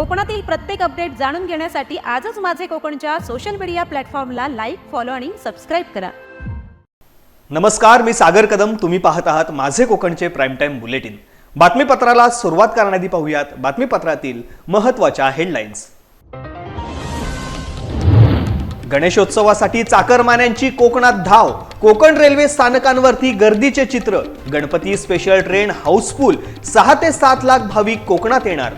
कोकणातील प्रत्येक अपडेट जाणून घेण्यासाठी आजच माझे कोकणच्या सोशल मीडिया प्लॅटफॉर्मला लाईक फॉलो आणि सबस्क्राईब करा. नमस्कार मी सागर कदम. तुम्ही पाहत आहात माझे कोकणचे प्राईम टाईम बुलेटिन बातमीपत्राला सुरुवात करण्याआधी पाहूयात बातमीपत्रातील महत्त्वाच्या हेडलाईन्स गणेशोत्सवासाठी चाकरमान्यांची कोकणात धाव. कोकण रेल्वे स्थानकांवरती गर्दीचे चित्र. गणपती स्पेशल ट्रेन हाऊसफुल सहा ते सात लाख भाविक कोकणात येणार.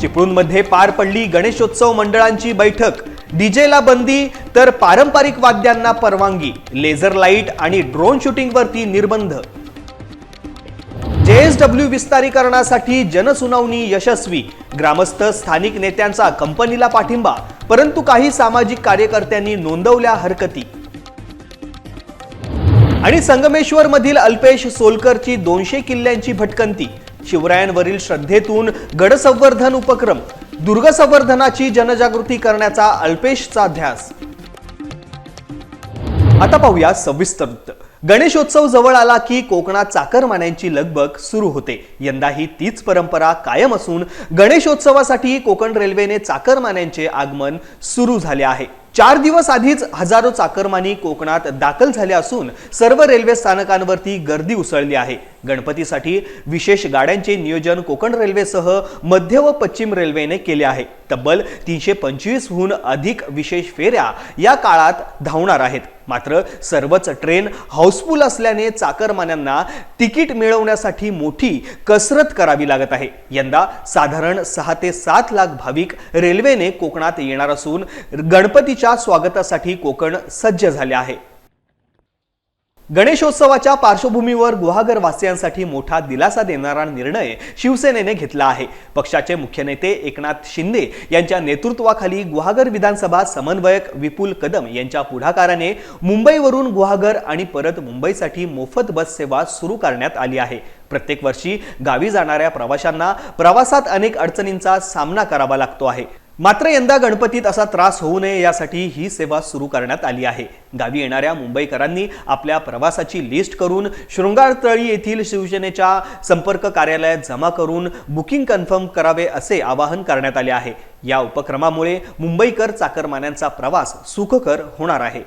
चिपळूणमध्ये पार पडली गणेशोत्सव मंडळांची बैठक. डीजेला बंदी तर पारंपरिक वाद्यांना परवानगी लेझर लाइट आणि ड्रोन शूटिंगवरती निर्बंध. जेएसडब्ल्यू विस्तारीकरणासाठी जनसुनावणी यशस्वी ग्रामस्थ स्थानिक नेत्यांचा कंपनीला पाठिंबा परंतु काही सामाजिक कार्यकर्त्यांनी नोंदवल्या हरकती. आणि संगमेश्वर मधील अल्पेश सोलकरची दोनशे किल्ल्यांची भटकंती. शिवरायांवरील श्रद्धेतून गडसंवर्धन उपक्रम दुर्ग संवर्धनाची जनजागृती करण्याचा अल्पेशचा ध्यास आता पाहूया सविस्तर वृत्त. गणेशोत्सव जवळ आला की कोकणात चाकरमान्यांची लगबग सुरू होते. यंदाही तीच परंपरा कायम असून गणेशोत्सवासाठी कोकण रेल्वेने चाकरमान्यांचे आगमन सुरू झाले आहे. चार दिवस आधीच हजारो चाकरमानी कोकणात दाखल झाले असून सर्व रेल्वे स्थानकांवरती गर्दी उसळली आहे. गणपतीसाठी विशेष गाड्यांचे नियोजन कोकण रेल्वेसह मध्य व पश्चिम रेल्वेने केले आहे. तब्बल तीनशे पंचवीसहून अधिक विशेष फेऱ्या या काळात धावणार आहेत. मात्र सर्वच ट्रेन हाऊसफुल असल्याने चाकरमान्यांना तिकीट मिळवण्यासाठी मोठी कसरत करावी लागत आहे. यंदा साधारण सहा ते सात लाख भाविक रेल्वेने कोकणात येणार असून गणपतीच्या स्वागतासाठी कोकण सज्ज झाले आहे. गणेशोत्सवाच्या पार्श्वभूमीवर गुहागर वासियांसाठी मोठा दिलासा देणारा निर्णय शिवसेनेने घेतला आहे. पक्षाचे मुख्य नेते एकनाथ शिंदे यांच्या नेतृत्वाखाली गुहागर विधानसभा समन्वयक विपुल कदम यांच्या पुढाकाराने मुंबईवरून गुहागर आणि परत मुंबईसाठी मोफत बस सेवा सुरू करण्यात आली आहे. प्रत्येक वर्षी गावी जाणाऱ्या प्रवाशांना प्रवासात अनेक अडचणींचा सामना करावा लागतो आहे. मात्र यंदा गणपतीत असा त्रास होऊ नये यासाठी ही सेवा सुरू करण्यात आली आहे. गावी येणाऱ्या मुंबईकरांनी आपल्या प्रवासाची लिस्ट करून शृंगारतळी येथील शिवसेनेच्या संपर्क कार्यालयात जमा करून बुकिंग कन्फर्म करावे असे आवाहन करण्यात आले आहे. या उपक्रमामुळे मुंबईकर चाकरमान्यांचा प्रवास सुखकर होणार आहे.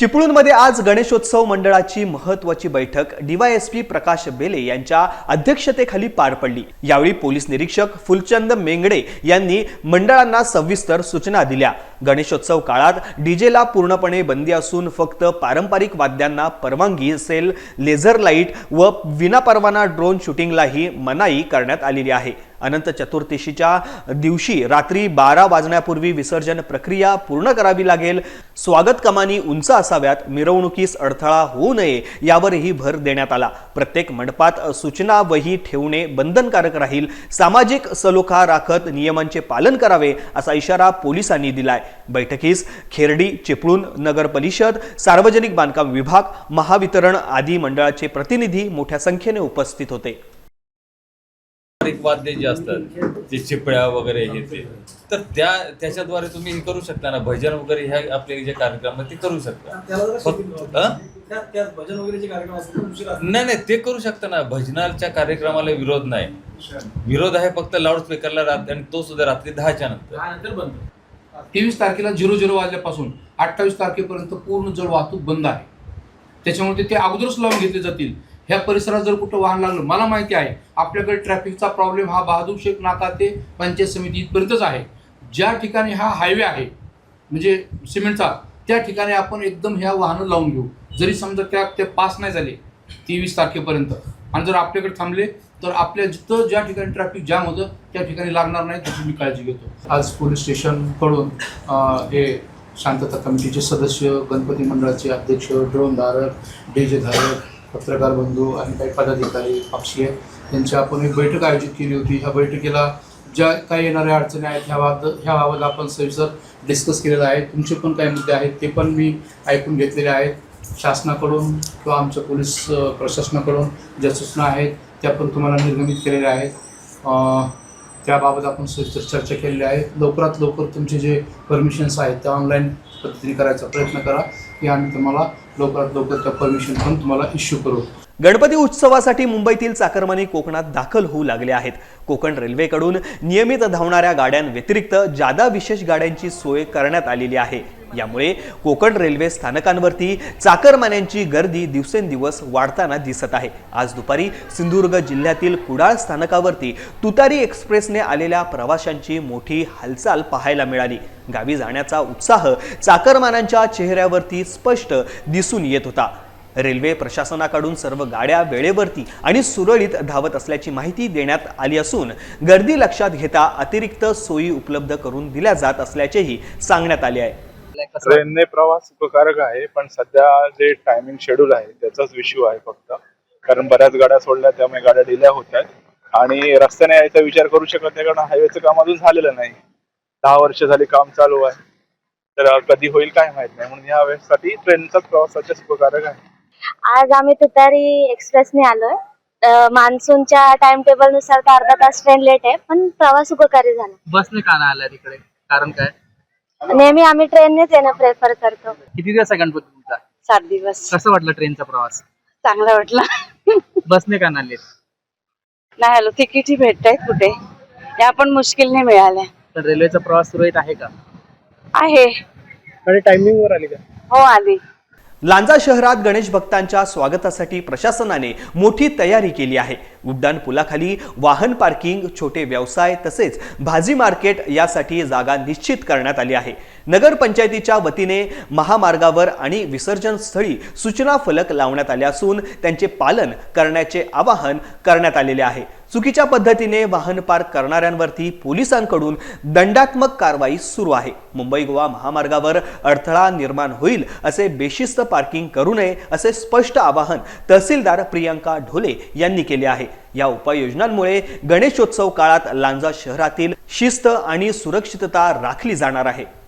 चिपळूणमध्ये आज गणेशोत्सव मंडळाची महत्वाची बैठक. डीवायएसपी प्रकाश बेले यांच्या अध्यक्षतेखाली पार पडली. यावेळी पोलीस निरीक्षक फुलचंद मेंगडे यांनी मंडळांना सविस्तर सूचना दिल्या. गणेशोत्सव काळात डीजेला पूर्णपणे बंदी असून फक्त पारंपरिक वाद्यांना परवानगी असेल लेझर लाइट व विनापरवाना ड्रोन शूटिंगलाही मनाई करण्यात आलेली आहे. अनंत चतुर्दशीच्या दिवशी रात्री बारा वाजण्यापूर्वी विसर्जन प्रक्रिया पूर्ण करावी लागेल. स्वागत कमानी उंच असाव्यात मिरवणुकीस अडथळा होऊ नये यावरही भर देण्यात आला. प्रत्येक मंडपात सूचना वही ठेवणे बंधनकारक राहील. सामाजिक सलोखा राखत नियमांचे पालन करावे असा इशारा पोलिसांनी दिलाय. बैठकीस खेरडी चिपळूण नगर परिषद सार्वजनिक बांधकाम विभाग महावितरण आदी मंडळाचे प्रतिनिधी मोठ्या संख्येने उपस्थित होते. पारंपरिक वाद्य जे असतात जे चिपळ्या वगैरे हे ते तर त्या त्याच्याद्वारे तुम्ही हे करू शकता ना? भजन वगैरे ह्या आपले जे कार्यक्रम आहेत ते करू शकता. फक्त. हं? ते. नाही नाही ते करू शकता ना. भजनाच्या कार्यक्रमाला विरोध नाही. विरोध आहे फक्त लाऊडस्पीकरला रात्री आणि तो सुद्धा रात्री दहाच्या नंतर. हा, नंतर बंद. तेवीस तारखेला झिरो झिरो वाजल्यापासून अठ्ठावीस तारखेपर्यंत पूर्ण जड वाहतूक बंद आहे. त्याच्यामुळे ते अगोदरच लावून घेतले जातील. ह्या परिसरात जर कुठं वाहन लागलं मला माहिती आहे आपल्याकडे ट्रॅफिकचा प्रॉब्लेम हा बहादूर शेख नाका ते पंचायत समिती इथपर्यंतच आहे. ज्या ठिकाणी हा हायवे आहे म्हणजे सिमेंटचा त्या ठिकाणी आपण एकदम ह्या वाहनं लावून घेऊ. जरी समजा त्या ते पास नाही झाले तेवीस तारखेपर्यंत आणि जर आपल्याकडे थांबले तर आपल्या जिथं ज्या ठिकाणी ट्रॅफिक जाम होतं त्या ठिकाणी लागणार नाही त्याची मी काळजी घेतो. आज पोलीस स्टेशनकडून हे शांतता कमिटीचे सदस्य गणपती मंडळाचे अध्यक्ष ड्रोनधारक डी जे धारक पत्रकार बंधू आणि काही पदाधिकारी पक्षीय यांची आपण एक बैठक आयोजित केली होती. ह्या बैठकीला ज्या काही येणाऱ्या अडचणी आहेत ह्या बाबत आपण सविस्तर डिस्कस केलेलं आहे. तुमचे पण काही मुद्दे आहेत ते पण मी ऐकून घेतलेले आहेत. शासनाकडून किंवा आमच्या पोलीस प्रशासनाकडून ज्या सूचना आहेत त्या पण तुम्हाला निर्गमित केलेल्या आहेत. त्याबाबत आपण सविस्तर चर्चा केलेली आहे. लवकरात लवकर तुमचे जे परमिशन्स आहेत त्या ऑनलाईन पद्धतीने करायचा प्रयत्न करा. की आम्ही तुम्हाला लवकरात लवकर त्या परमिशन पण तुम्हाला इश्यू करू. गणपती उत्सवासाठी मुंबईतील चाकरमानी कोकणात दाखल होऊ लागले आहेत. कोकण रेल्वेकडून नियमित धावणाऱ्या गाड्यांव्यतिरिक्त जादा विशेष गाड्यांची सोय करण्यात आलेली आहे. यामुळे कोकण रेल्वे स्थानकांवरती चाकरमान्यांची गर्दी दिवसेंदिवस वाढताना दिसत आहे. आज दुपारी सिंधुदुर्ग जिल्ह्यातील कुडाळ स्थानकावरती तुतारी एक्सप्रेसने आलेल्या प्रवाशांची मोठी हालचाल पाहायला मिळाली. गावी जाण्याचा उत्साह चाकरमानांच्या चेहऱ्यावरती स्पष्ट दिसून येत होता. रेल्वे प्रशासनाकडून सर्व गाड्या वेळेवरती आणि सुरळीत धावत असल्याची माहिती देण्यात आली असून गर्दी लक्षात घेता अतिरिक्त सोयी उपलब्ध करून दिल्या जात असल्याचेही सांगण्यात आले आहे. ट्रेनने प्रवास सुखकारक आहे पण सध्या जे टायमिंग शेड्यूल आहे त्याचाच इश्यू आहे फक्त. कारण बऱ्याच गाड्या सोडल्या त्यामुळे गाड्या डिल्या होत आहेत. आणि रस्त्याने यायचा विचार करू शकत नाही कारण हायवेचं काम अजून झालेलं नाही. दहा वर्ष झाली काम चालू आहे. तर कधी होईल काय माहीत नाही. म्हणून या वेळेसाठी ट्रेनचाच प्रवास सध्या सुखकारक आहे. आज आम्ही तुतारी एक्सप्रेसने आलोय. मान्सूनच्या टाइम टेबलनुसार तर अर्धा तास ट्रेन लेट आहे पण प्रवास सुखकारी झाला. बसने का नाही आलाय तिकडे? कारण काय? नेहमी आम्ही ट्रेननेच येणं प्रेफर करतो. किती दिवस आहे गणपती तुमचा? सात दिवस. कसं वाटलं ट्रेनचा प्रवास? चांगला वाटला. बसने का नाही आले? नाही आलो तिकीटही भेटत आहेत कुठे. या पण मुश्किलने मिळाल्या. तर रेल्वेचा प्रवास सुरळीत आहे का? आहे. आणि टायमिंग वर आली का? हो आली. लांजा शहरात गणेश भक्तांच्या स्वागतासाठी प्रशासनाने मोठी तयारी केली आहे. उड्डाण पुलाखाली वाहन पार्किंग छोटे व्यवसाय तसेच भाजी मार्केट यासाठी जागा निश्चित करण्यात आली आहे. नगरपंचायतीच्या वतीने महामार्गावर आणि विसर्जन स्थळी सूचना फलक लावण्यात आले असून त्यांचे पालन करण्याचे आवाहन करण्यात आलेले आहे. चुकीच्या पद्धतीने वाहन पार्क करणाऱ्यांवरती पोलिसांकडून दंडात्मक कारवाई सुरू आहे. मुंबई गोवा महामार्गावर अडथळा निर्माण होईल असे बेशिस्त पार्किंग करू नये असे स्पष्ट आवाहन तहसीलदार प्रियंका ढोले यांनी केले आहे. या उपाययोजनांमुळे गणेशोत्सव काळात लांजा शहरातील शिस्त आणि सुरक्षितता राखली जाणार आहे.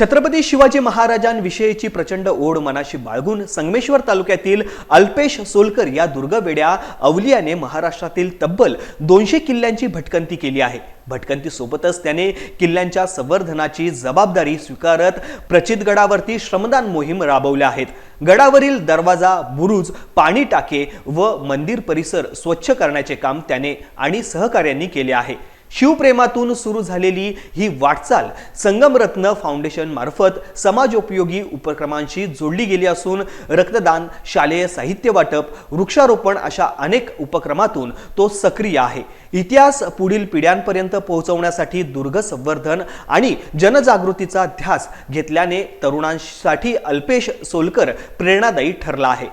छत्रपती शिवाजी महाराजांविषयीची प्रचंड ओढ मनाशी बाळगून संगमेश्वर तालुक्यातील अल्पेश सोलकर या दुर्गवेड्या अवलियाने महाराष्ट्रातील तब्बल दोनशे किल्ल्यांची भटकंती केली आहे. भटकंतीसोबतच त्याने किल्ल्यांच्या संवर्धनाची जबाबदारी स्वीकारत प्रचित गडावरती श्रमदान मोहीम राबवल्या आहेत. गडावरील दरवाजा बुरुज पाणी टाके व मंदिर परिसर स्वच्छ करण्याचे काम त्याने आणि सहकार्यांनी केले आहे. शिवप्रेमातून सुरू झालेली ही वाटचाल संगमरत्न फाउंडेशन मार्फत समाजोपयोगी उपक्रमांशी जोडली गेली असून रक्तदान शालेय साहित्य वाटप वृक्षारोपण अशा अनेक उपक्रमातून तो सक्रिय आहे. इतिहास पुढील पिढ्यांपर्यंत पोहोचवण्यासाठी दुर्ग संवर्धन आणि जनजागृतीचा ध्यास घेतल्याने तरुणांसाठी अल्पेश सोलकर प्रेरणादायी ठरला आहे.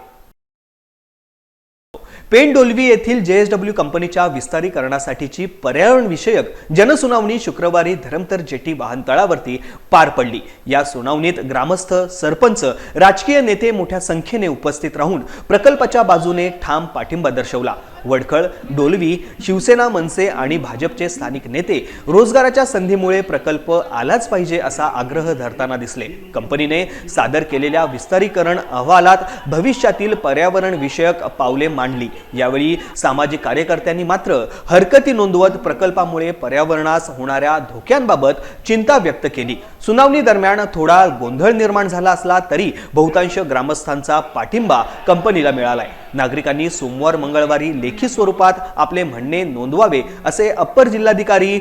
पेनडोलवी येथील जे एस डब्ल्यू कंपनीच्या विस्तारीकरणासाठीची पर्यावरणविषयक जनसुनावणी शुक्रवारी धरमतर जेटी वाहनतळावरती पार पडली. या सुनावणीत ग्रामस्थ सरपंच राजकीय नेते मोठ्या संख्येने उपस्थित राहून प्रकल्पाच्या बाजूने ठाम पाठिंबा दर्शवला. वडखळ डोलवी शिवसेना मनसे आणि भाजपचे स्थानिक नेते रोजगाराच्या संधीमुळे प्रकल्प आलाच पाहिजे असा आग्रह धरताना दिसले. कंपनीने सादर केलेल्या विस्तारीकरण अहवालात भविष्यातील पर्यावरण विषयक पावले मांडली. यावेळी सामाजिक कार्यकर्त्यांनी मात्र हरकती नोंदवत प्रकल्पामुळे पर्यावरणास होणाऱ्या धोक्यांबाबत चिंता व्यक्त केली. सुनावणी दरम्यान थोडा गोंधळ निर्माण झाला असला तरी बहुतांश ग्रामस्थांचा पाठिंबा कंपनीला मिळालाय. नागरिकांनी सोमवार मंगळवारी लेखी स्वरूपात आपले म्हणणे नोंदवावे असे अप्पर जिल्हाधिकारी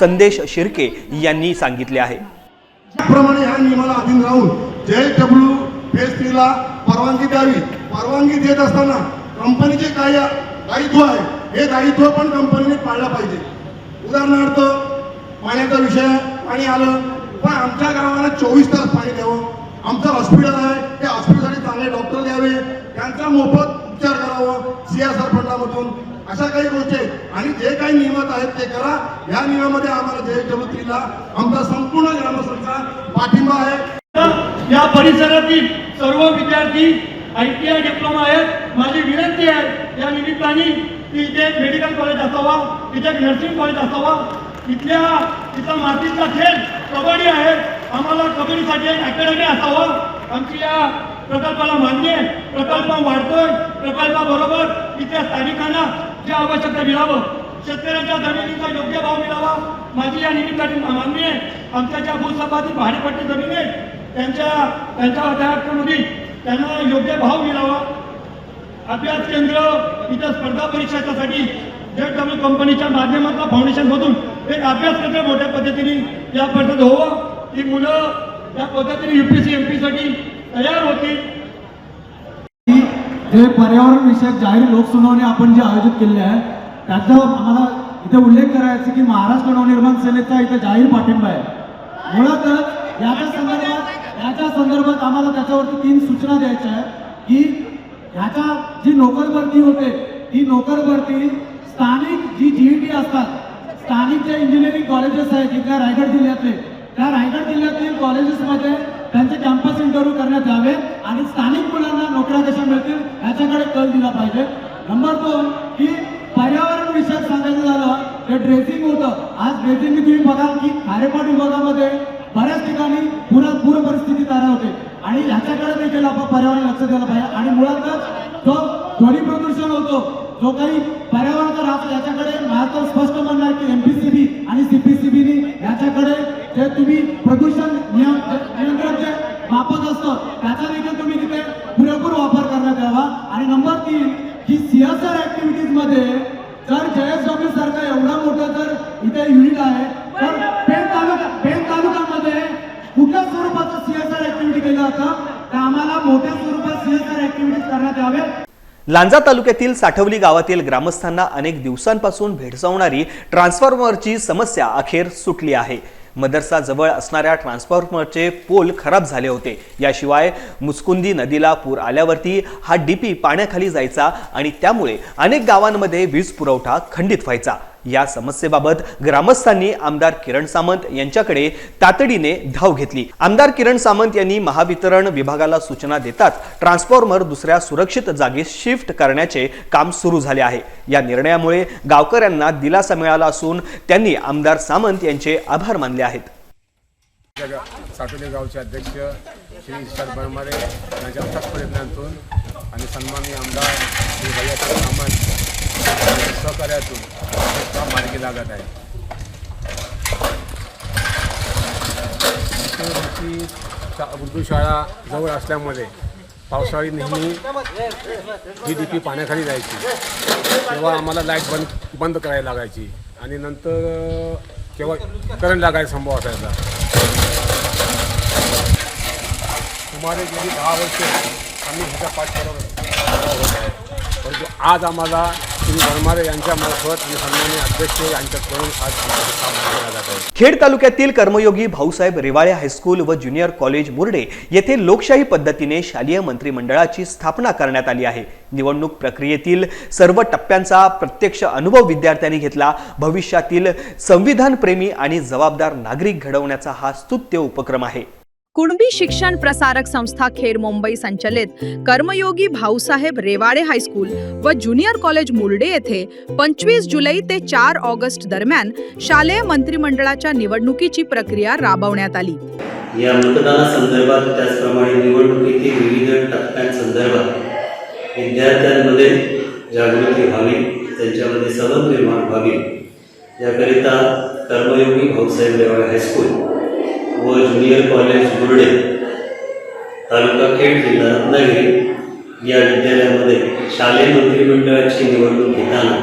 संदेश शिर्के यांनी सांगितले आहे. त्याप्रमाणे ह्या नियमाला अधीन राहून जे डब्ल्यू फेस थ्रीला परवानगी द्यावी परवानगी देत असताना कंपनीचे काय दायित्व आहे. हे दायित्व पण कंपनीने पाळलं पाहिजे. उदाहरणार्थ पाण्याचा विषय पाणी आलं पण आमच्या गावाला चोवीस तास पाणी द्यावं. आमचं हॉस्पिटल आहे. त्या हॉस्पिटलसाठी चांगले डॉक्टर द्यावे. त्यांचा मोफत उपचार करावं आर फंडामधून. अशा काही गोष्टी आहेत. आणि जे काही नियमात आहेत ते करा. या नियमामध्ये आम्हाला जे डब्ल्यू थ्रीला आमचा संपूर्ण ग्रामस्थांचा पाठिंबा आहे. या परिसरातील सर्व विद्यार्थी आय टी आय डिप्लोमा आहेत माझी विनंती आहे या निमित्ताने की इथे एक मेडिकल कॉलेज असावा इथे नर्सिंग कॉलेज असावा इथल्या इथला मातीचा खेळ कबड्डी आहे आम्हाला कबड्डीसाठी एक अकॅडमी असावं. आमची या प्रकल्पाला मान्य आहे प्रकल्प वाढतोय प्रकल्पाबरोबर इथल्या स्थानिकांना जे आवश्यकता मिळावं शेतकऱ्यांच्या जमिनीचा योग्य भाव मिळावा माझी या निमित्ताने मान्य आहे. आमच्या ज्या भूसभातील भाडेपट्टी जमीन आहे त्यांच्या त्यांच्या त्या त्यांना योग्य भाव मिळावा. अभ्यास केंद्र इथं स्पर्धा परीक्षाच्यासाठी जेट डब्ल्यू कंपनीच्या माध्यमातून फाउंडेशनमधून एक अभ्यास केंद्र मोठ्या पद्धतीने या परिषद होवं. ती मुलं त्या पद्धतीने युपीसी एम पीसाठी तयार होतील. जे पर्यावरण विषयक जाहीर लोकसुनावणी आपण जे आयोजित केले आहे त्याचा आम्हाला इथे उल्लेख करायचा की महाराष्ट्र नवनिर्माण सेनेचा इथे जाहीर पाठिंबा आहे. मुळातच याच्या संदर्भात ह्याच्या संदर्भात आम्हाला त्याच्यावरती तीन सूचना द्यायच्या आहे की ह्याच्या जी नोकर भरती होते ती नोकर भरती स्थानिक जी जीईटी असतात स्थानिक जे इंजिनिअरिंग कॉलेजेस आहेत जिथल्या रायगड जिल्ह्यातले त्या रायगड जिल्ह्यातील कॉलेजेसमध्ये त्यांचे कॅम्पस इंटरव्ह्यू करण्यात यावे आणि स्थानिक मुलांना नोकऱ्या कशा मिळतील ह्याच्याकडे कल दिला पाहिजे. नंबर दोन की पर्यावरण विषयक सांगायचं झालं तर ड्रेसिंग होतं. आज ड्रेसिंग तुम्ही बघाल की खारेपाट विभागामध्ये बऱ्याच ठिकाणी पूर पूर परिस्थिती तयार होते. आणि ह्याच्याकडे देखील आपण पर्यावरण लक्ष द्यायला पाहिजे. आणि मुळातच जो ध्वनी प्रदूषण होतो जो काही पर्यावरणाचा राहतो याच्याकडे मला तर स्पष्ट म्हणणार की एमपीसीबी आणि सीपीसीबीनी याच्याकडे जे तुम्ही प्रदूषण नियम नियंत्रण जे मापक असतं त्याचा देखील तुम्ही तिथे पुरेपूर वापर करण्यात यावा. आणि नंबर तीन की सीएसआर ऍक्टिव्हिटीजमध्ये जर जेएसडब्ल्यू सारखं एवढा मोठं जर इथे युनिट आहे तर तालुका तालुक्यामध्ये कुठल्या सीएसआर ऍक्टिव्हिटी तर आम्हाला मोठ्या स्वरूपात सीएसआर ऍक्टिव्हिटीज करण्यात यावे. लांजा तालुक्यातील साठवली गावातील ग्रामस्थांना अनेक दिवसांपासून भेडसावणारी ट्रान्सफॉर्मरची समस्या अखेर सुटली आहे. मदरसा जवळ असणाऱ्या ट्रान्सफॉर्मरचे पोल खराब झाले होते. याशिवाय मुस्कुंदी नदीला पूर आल्यावरती हा डीपी पाण्याखाली जायचा आणि त्यामुळे अनेक गावांमध्ये वीज पुरवठा खंडित व्हायचा. या समस्येबाबत ग्रामस्थांनी आमदार किरण सामंत यांच्याकडे तातडीने धाव घेतली. आमदार किरण सामंत यांनी महावितरण विभागाला सूचना देताच ट्रान्सफॉर्मर दुसऱ्या सुरक्षित जागी शिफ्ट करण्याचे काम सुरू झाले आहे. या निर्णयामुळे गावकऱ्यांना दिलासा मिळाला असून त्यांनी आमदार सामंत यांचे आभार मानले आहेत. साटोली गावचे अध्यक्ष श्री ईश्वर बनमारे यांच्या अथक प्रयत्नांतून आणि सन्माननीय आमदार श्री भैया सामंत यांच्या सहकार्यातून हे काम मार्गी लागत आहे. उर्दू शाळा जवळ असल्यामुळे पावसाळी नेहमी ही डी पी पाण्याखाली जायची. तेव्हा आम्हाला लाइट बंद बंद करायला लागायची. आणि नंतर केव्हा करंट लागायचा संभव असायचा. सुमारे गेली दहा वर्ष आम्ही ह्याच्या पाठ करत परंतु आज आम्हाला आणि सन्मान्य अध्यक्ष यांच्याकडून आज जात आहे. खेड तालुक्यातील कर्मयोगी भाऊसाहेब रेवाळे हायस्कूल व ज्युनियर कॉलेज मुर्डे येथे लोकशाही पद्धतीने शालेय मंत्रिमंडळाची स्थापना करण्यात आली आहे. निवडणूक प्रक्रियेतील सर्व टप्प्यांचा प्रत्यक्ष अनुभव विद्यार्थ्यांनी घेतला. भविष्यातील संविधानप्रेमी आणि जबाबदार नागरिक घडवण्याचा हा स्तुत्य उपक्रम आहे. कुणबी शिक्षण प्रसारक संस्था खेर मुंबई संचलित कर्मयोगी भाऊसाहेब रेवाडे हायस्कूल व ज्युनियर कॉलेज मुर्डे येथे पंचवीस जुलै ते चार ऑगस्ट दरम्यान शालेय मंत्रिमंडळाच्या निवडणुकीची प्रक्रिया राबवण्यात आली. या मतदानासंदर्भात त्याचप्रमाणे निवडणुकीतील विविध टप्प्यांसंदर्भात विद्यार्थ्यांमध्ये जागृती व्हावी त्यांच्यामध्ये समज निर्माण व्हावी. याकरिता कर्मयोगी भाऊसाहेब रेवाडे हायस्कूल व ज्युनियर कॉलेज बुर्डे तालुका खेड जिल्हा रत्नागिरी या विद्यालयामध्ये शालेय मंत्रिमंडळाची निवडणूक घेताना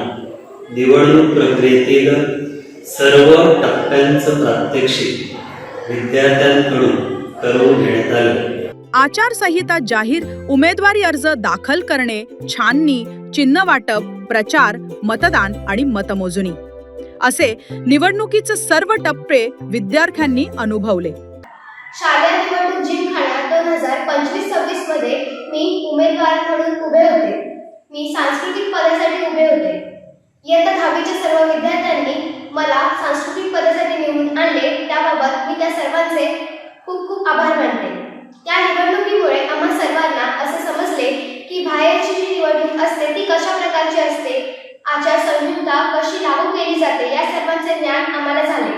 निवडणूक प्रक्रियेतील सर्व टप्प्यांचं प्रात्यक्षिक विद्यार्थ्यांकडून करून घेण्यात आलं. आचारसंहिता जाहीर उमेदवारी अर्ज दाखल करणे छाननी चिन्ह वाटप प्रचार मतदान आणि मतमोजणी. असे निवडणुकीचे सर्व टप्पे विद्यार्थ्यांनी अनुभवले. शालेय निवडणूक जिमखाना दोन हजार पंचवीस सव्वीसमध्ये मी उमेदवार म्हणून उभे होते. मी सांस्कृतिक पदासाठी उभे होते. इयत्ता दहावीच्या सर्व विद्यार्थ्यांनी मला सांस्कृतिक पदासाठी निवडून आणले त्याबाबत मी त्या सर्वांचे खूप खूप आभार मानते. त्या निवडणुकीमुळे आम्हा सर्वांना असे समजले की बाहेरची जी निवडणूक असते ती कशा प्रकारची असते? आचारसंहिता कशी लागू केली जाते या सर्वांचे ज्ञान आम्हाला झाले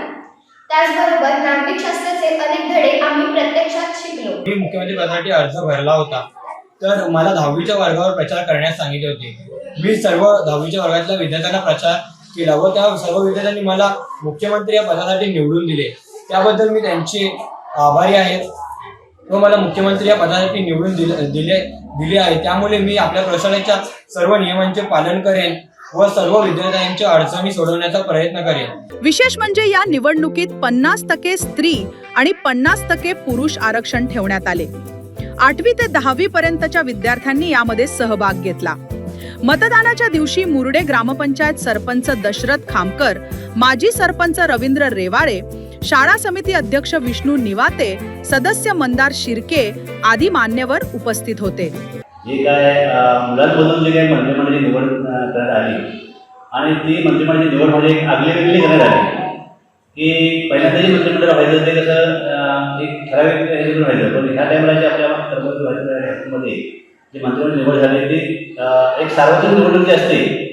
त्याचबरोबर नागरिक शास्त्राचे अनेक धडे आम्ही प्रत्यक्षात शिकलो. मी मुख्यमंत्री पदासाठी अर्ज भरला होता. तर मला दहावीच्या वर्गावर प्रचार करण्यास सांगितले होते. मी सर्व दहावीच्या वर्गातल्या विद्यार्थ्यांना प्रचार केला व त्या सर्व विद्यार्थ्यांनी मला मुख्यमंत्री या पदासाठी निवडून दिले. त्याबद्दल मी त्यांचे आभारी आहे. व मला मुख्यमंत्री या पदासाठी निवडून दिले दिले दिले आहे. त्यामुळे मी आपल्या प्रशासनाच्या सर्व नियमांचे पालन करेन. व सर्व विद्यार्थ्यांच्या अडचणी सोडवण्याचा प्रयत्न करेन. विशेष म्हणजे या निवडणुकीत पन्नास टक्के स्त्री आणि पन्नास टक्के पुरुष आरक्षण ठेवण्यात आले. आठवी ते दहावी पर्यंतच्या विद्यार्थ्यांनी यामध्ये सहभाग घेतला. मतदानाच्या दिवशी मुरडे ग्रामपंचायत सरपंच दशरथ खामकर माजी सरपंच रवींद्र रेवाळे शाळा समिती अध्यक्ष विष्णू निवाते सदस्य मंदार शिर्के आदी मान्यवर उपस्थित होते. जे काय मुलांमधून जे काही मंत्रिमंडळाची निवड करण्यात आली. आणि ती म्हणजे मंत्रिमंडळाची निवड म्हणजे एक आगली वेगळी करण्यात आली. की पहिल्यांदा मंत्रिमंडळ व्हायचं ते कसं एक ठराविक ह्याच्यातून व्हायचं. पण ह्या टायमाला जे आपल्या कर्मचारी जे मंत्रिमंडळ निवड झाली ती एक सार्वत्रिक निवडणूक जी असते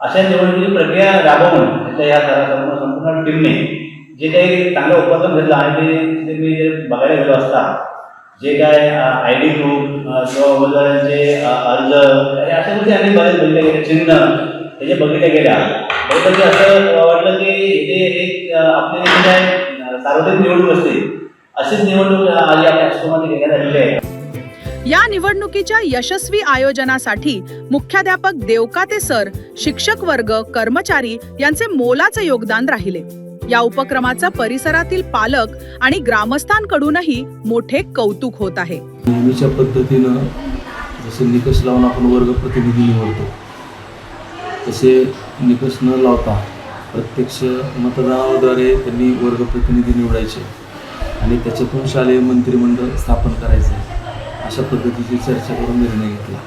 अशा निवडणुकीची प्रक्रिया राबवून त्याच्या ह्या सर्व- संपूर्ण टीमने जे काही चांगलं उपक्रम घेतला आणि ते ते मी जे बघायला गेलो असता जे काय आय डी ग्रुप किंवा उमेदवारांचे अर्ज हे अशा गोष्टी आम्ही बरेच बघितल्या गेल्या चिन्ह त्याचे बघितल्या गेल्या बघितलं असं वाटलं की इथे एक अ, आपली काय अ, सार्वत्रिक निवडणूक असते अशीच निवडणूक आज आपल्या हायस्कूलमध्ये घेण्यात आलेली आहे. या निवडणुकीच्या यशस्वी आयोजनासाठी मुख्याध्यापक देवकाते सर शिक्षक वर्ग कर्मचारी यांचे मोलाचे योगदान राहिले. या उपक्रमाचा परिसरातील पालक आणि ग्रामस्थांकडूनही मोठे कौतुक होत आहे. नेहमीच्या पद्धतीनं जसे निकष लावून आपण वर्ग प्रतिनिधी निवडतो तसे निकष न लावता प्रत्यक्ष मतदानाद्वारे त्यांनी वर्ग प्रतिनिधी निवडायचे आणि त्याच्यातून शालेय मंत्रिमंडळ स्थापन करायचे अशा पद्धतीची चर्चा करून निर्णय घेतला.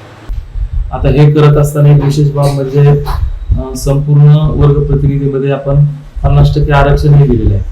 आता हे करत असताना एक विशेष बाब म्हणजे संपूर्ण वर्ग प्रतिनिधीमध्ये आपण पन्नास टक्के आरक्षण हे दिलेलं आहे.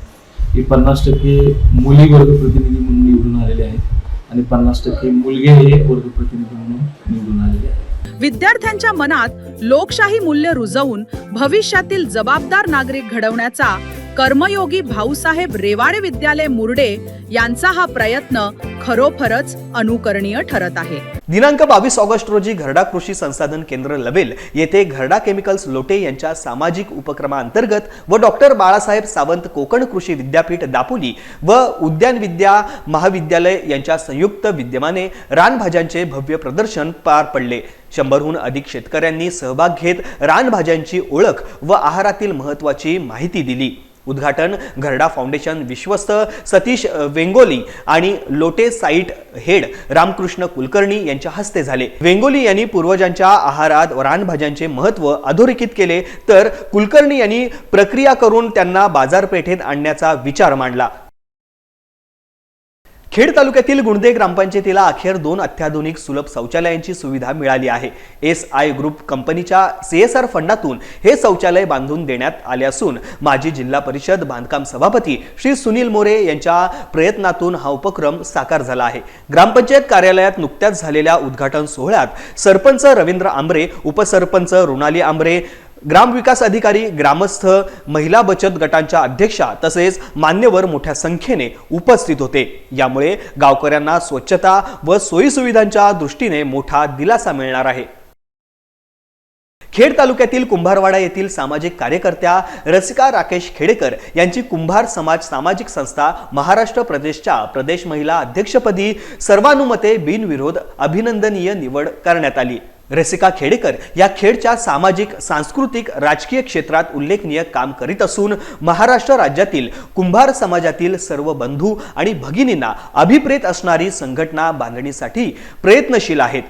की पन्नास टक्के मुली वर्ग प्रतिनिधी म्हणून निवडून आलेले आहेत आणि पन्नास टक्के मुलगे हे वर्ग प्रतिनिधी म्हणून निवडून आलेले आहेत. विद्यार्थ्यांच्या मनात लोकशाही मूल्य रुजवून भविष्यातील जबाबदार नागरिक घडवण्याचा कर्मयोगी भाऊसाहेब रेवाडे विद्यालय मुर्डे यांचा हा प्रयत्न खरोखरच अनुकरणीय ठरत आहे. दिनांक बावीस ऑगस्ट रोजी घरडा कृषी संसाधन केंद्र लवेल येथे घरडा केमिकल्स लोटे यांच्या सामाजिक उपक्रमांतर्गत व डॉक्टर बाळासाहेब सावंत कोकण कृषी विद्यापीठ दापोली व उद्यान विद्या महाविद्यालय यांच्या संयुक्त विद्यमाने रानभाज्यांचे भव्य प्रदर्शन पार पडले. शंभरहून अधिक शेतकऱ्यांनी सहभाग घेत रानभाज्यांची ओळख व आहारातील महत्त्वाची माहिती दिली. उद्घाटन घरडा फाउंडेशन विश्वस्त सतीश वेंगोली आणि लोटे साईट हेड रामकृष्ण कुलकर्णी यांच्या हस्ते झाले. वेंगोली यांनी पूर्वजांच्या आहारात रानभाज्यांचे महत्त्व अधोरेखित केले तर कुलकर्णी यांनी प्रक्रिया करून त्यांना बाजारपेठेत आणण्याचा विचार मांडला. खेड तालुक्यातील गुणदे ग्रामपंचायतीला अखेर दोन अत्याधुनिक सुलभ शौचालयांची सुविधा मिळाली आहे. एस आय ग्रुप कंपनीच्या सीएसआर फंडातून हे शौचालय बांधून देण्यात आले असून माजी जिल्हा परिषद बांधकाम सभापती श्री सुनील मोरे यांच्या प्रयत्नातून हा उपक्रम साकार झाला आहे. ग्रामपंचायत कार्यालयात नुकत्याच झालेल्या उद्घाटन सोहळ्यात सरपंच रवींद्र आंबरे उपसरपंच रुणाली आंबरे ग्रामविकास अधिकारी ग्रामस्थ महिला बचत गटांच्या अध्यक्षा तसेच मान्यवर मोठ्या संख्येने उपस्थित होते. यामुळे गावकऱ्यांना स्वच्छता व सोयीसुविधांच्या दृष्टीने मोठा दिलासा मिळणार आहे. खेड तालुक्यातील कुंभारवाडा येथील सामाजिक कार्यकर्त्या रसिका राकेश खेडेकर यांची कुंभार समाज सामाजिक संस्था महाराष्ट्र प्रदेशच्या प्रदेश महिला अध्यक्षपदी सर्वानुमते बिनविरोध अभिनंदनीय निवड करण्यात आली. रसिका खेडेकर या खेडच्या सामाजिक सांस्कृतिक राजकीय क्षेत्रात उल्लेखनीय काम करीत असून महाराष्ट्र राज्यातील कुंभार समाजातील सर्व बंधू आणि भगिनींना अभिप्रेत असणारी संघटना बांधणीसाठी प्रयत्नशील आहेत.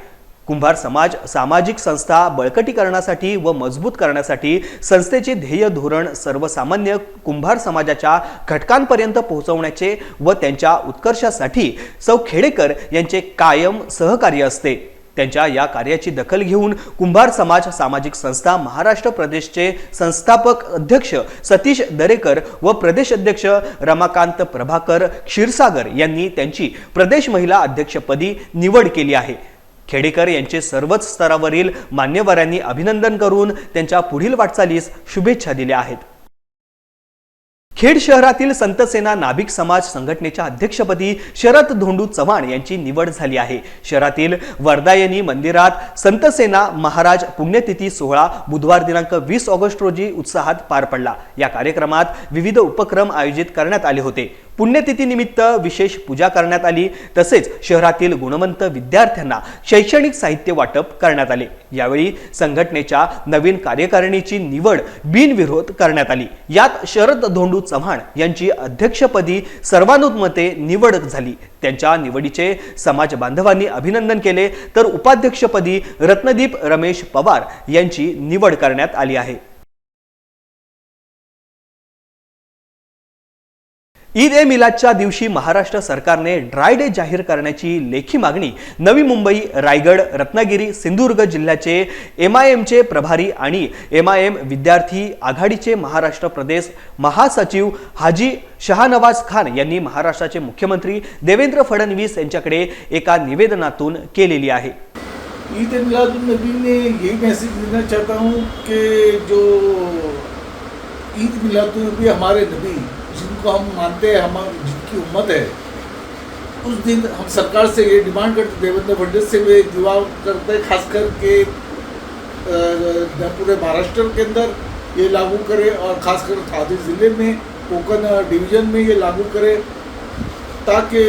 कुंभार समाज सामाजिक संस्था बळकटीकरणासाठी व मजबूत करण्यासाठी संस्थेचे ध्येय धोरण सर्वसामान्य कुंभार समाजाच्या घटकांपर्यंत पोहोचवण्याचे व त्यांच्या उत्कर्षासाठी सौ खेडेकर यांचे कायम सहकार्य असते. त्यांच्या या कार्याची दखल घेऊन कुंभार समाज सामाजिक संस्था महाराष्ट्र प्रदेशचे संस्थापक अध्यक्ष सतीश दरेकर व प्रदेश अध्यक्ष रमाकांत प्रभाकर क्षीरसागर यांनी त्यांची प्रदेश महिला अध्यक्षपदी निवड केली आहे. खेडेकर यांचे सर्वच स्तरावरील मान्यवरांनी अभिनंदन करून त्यांच्या पुढील वाटचालीस शुभेच्छा दिल्या आहेत. खेड शहरातील संतसेना नाभिक समाज संघटनेच्या अध्यक्षपदी शरद धोंडू चव्हाण यांची निवड झाली आहे. शहरातील वर्दायनी मंदिरात संतसेना महाराज पुण्यतिथी सोहळा बुधवार दिनांक वीस ऑगस्ट रोजी उत्साहात पार पडला. या कार्यक्रमात विविध उपक्रम आयोजित करण्यात आले होते. पुण्यतिथीनिमित्त विशेष पूजा करण्यात आली. तसेच शहरातील गुणवंत विद्यार्थ्यांना शैक्षणिक साहित्य वाटप करण्यात आले. यावेळी संघटनेच्या नवीन कार्यकारिणीची निवड बिनविरोध करण्यात आली. यात शरद धोंडू चव्हाण यांची अध्यक्षपदी सर्वानुमते निवड झाली. त्यांच्या निवडीचे समाज बांधवांनी अभिनंदन केले. तर उपाध्यक्षपदी रत्नदीप रमेश पवार यांची निवड करण्यात आली आहे. ईद ए मिलादच्या दिवशी महाराष्ट्र सरकारने ड्राय डे जाहीर करण्याची लेखी मागणी नवी मुंबई रायगड रत्नागिरी सिंधुदुर्ग जिल्ह्याचे एम आय एमचे प्रभारी आणि एम आय एम विद्यार्थी आघाडीचे महाराष्ट्र प्रदेश महासचिव हाजी शहानवाज खान यांनी महाराष्ट्राचे मुख्यमंत्री देवेंद्र फडणवीस यांच्याकडे एका निवेदनातून केलेली आहे. ईद मिलाद नबी ने ये मैसेज देना चाहता हूँ कि जो ईद मिलाद नबी हमारे नबी जिनको हम मानते हैं, हम जिनकी उम्मत है, उस दिन हम सरकार से ये डिमांड करते देवेंद्र फडणवीस से भी दुआ करते, खास करके पूरे महाराष्ट्र के अंदर ये लागू करे और खासकर थाने ज़िले में कोकन डिवीज़न में ये लागू करे, ताकि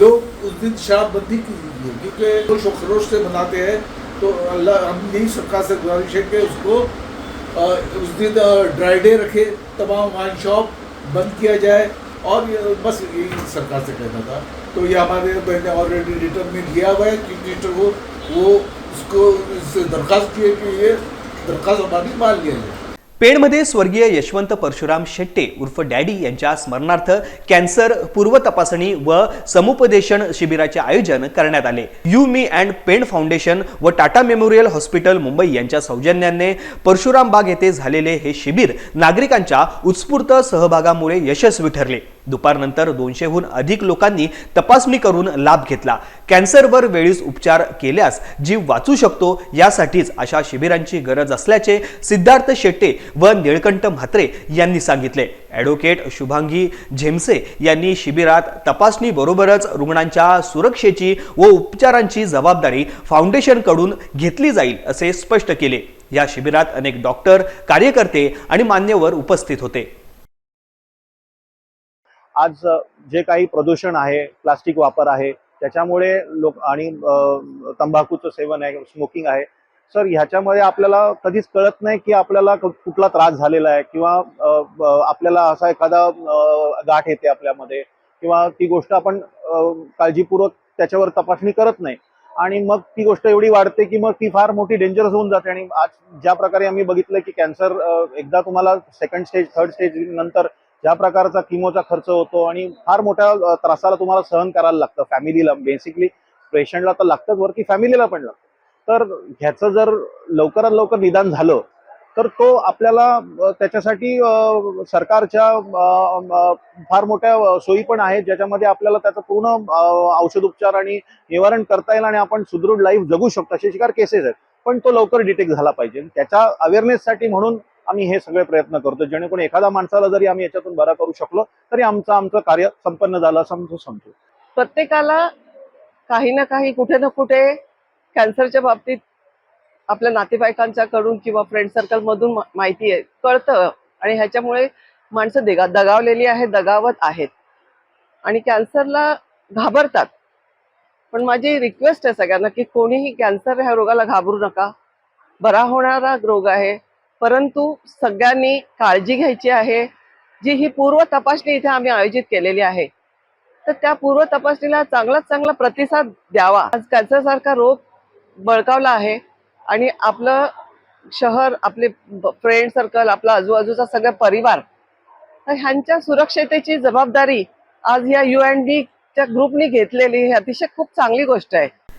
लोग उस दिन शराबबंदी कीजिए, क्योंकि वो शोक खरोश से मनाते हैं तो अल्लाह, हम यही सरकार से गुजारिश है कि उसको उस दिन ड्राई डे रखे, तमाम वाइन शॉप बंद किया जाए और बस यही सरकार से कहना था। तो ये हमारे मैंने ऑलरेडी रिटर्न में लिया हुआ है चीफ मिनिस्टर को वो उसको दरख्वास्त किए कि ये दरख्वास्त हमारी मान लिया जाए। पेणमध्ये स्वर्गीय यशवंत परशुराम शेट्टे उर्फ डॅडी यांच्या स्मरणार्थ कॅन्सर पूर्व तपासणी व समुपदेशन शिबिराचे आयोजन करण्यात आले. You me and Pen foundation व टाटा मेमोरियल हॉस्पिटल मुंबई यांच्या सौजन्याने परशुराम बाग येथे झालेले हे शिबिर नागरिकांच्या उत्स्फूर्त सहभागामुळे यशस्वी ठरले. दुपारनंतर दोनशेहून अधिक लोकांनी तपासणी करून लाभ घेतला. कॅन्सरवर वेळीच उपचार केल्यास जीव वाचू शकतो यासाठीच अशा शिबिरांची गरज असल्याचे सिद्धार्थ शेट्टे व निळकंठ म्हात्रे यांनी सांगितले. ॲडव्होकेट शुभांगी झेमसे यांनी शिबिरात तपासणीबरोबरच रुग्णांच्या सुरक्षेची व उपचारांची जबाबदारी फाउंडेशनकडून घेतली जाईल असे स्पष्ट केले. या शिबिरात अनेक डॉक्टर कार्यकर्ते आणि मान्यवर उपस्थित होते. आज जे काही प्रदूषण आहे प्लास्टिक वापर आहे त्याच्यामुळे लोक आणि तंबाखूचं सेवन आहे स्मोकिंग आहे सर ह्याच्यामध्ये आपल्याला कधीच कळत नाही की आपल्याला कुठला त्रास झालेला आहे किंवा आपल्याला असा एखादा गाठ येते आपल्यामध्ये किंवा ती गोष्ट आपण काळजीपूर्वक त्याच्यावर तपासणी करत नाही. आणि मग ती गोष्ट एवढी वाढते की मग ती फार मोठी डेंजरस होऊन जाते आणि आज ज्या प्रकारे आम्ही बघितलं की कॅन्सर एकदा तुम्हाला सेकंड स्टेज थर्ड स्टेज नंतर ज्या प्रकारचा किमोचा खर्च होतो आणि फार मोठ्या त्रासाला तुम्हाला सहन करायला लागतं फॅमिलीला बेसिकली पेशंटला तर लागतंच वरती फॅमिलीला पण लागतं. तर ह्याचं जर लवकरात लवकर निदान झालं तर तो आपल्याला त्याच्यासाठी सरकारच्या फार मोठ्या सोयी पण आहेत ज्याच्यामध्ये आपल्याला त्याचा पूर्ण औषधोपचार आणि निवारण करता येईल आणि आपण सुदृढ लाईफ जगू शकतो असे शिकार केसेस आहेत. पण तो लवकर डिटेक्ट झाला पाहिजे. त्याच्या अवेअरनेससाठी म्हणून आम्ही हे सगळे प्रयत्न करतो. जेणेकरून एखाद्या माणसाला जरी आम्ही याच्यातून बरा करू शकलो तरी आमचं आमचं कार्य संपन्न झालं असं आमचं समजू प्रत्येकाला काही ना काही कुठे ना कुठे कॅन्सरच्या बाबतीत आपल्या नातेवाईकांच्याकडून किंवा फ्रेंड सर्कलमधून माहिती आहे कळतं. आणि ह्याच्यामुळे माणसं देगा दगावलेली आहेत दगावत आहेत. आणि कॅन्सरला घाबरतात. पण माझी रिक्वेस्ट आहे सगळ्यांना की कोणीही कॅन्सर ह्या रोगाला घाबरू नका. बरा होणारा रोग आहे. परंतु सगळ्यांनी काळजी घ्यायची आहे. जी ही पूर्व तपासणी इथे आम्ही आयोजित केलेली आहे. तर त्या पूर्व तपासणीला चांगलाच चांगला प्रतिसाद द्यावा. आज कॅन्सरसारखा रोग बळकावला आहे. आणि आपलं शहर आपले फ्रेंड सर्कल आपला आजूबाजूचा सगळा परिवार तर ह्यांच्या सुरक्षतेची जबाबदारी आज या यू अँड च्या ग्रुपनी घेतलेली ही अतिशय खूप चांगली गोष्ट आहे.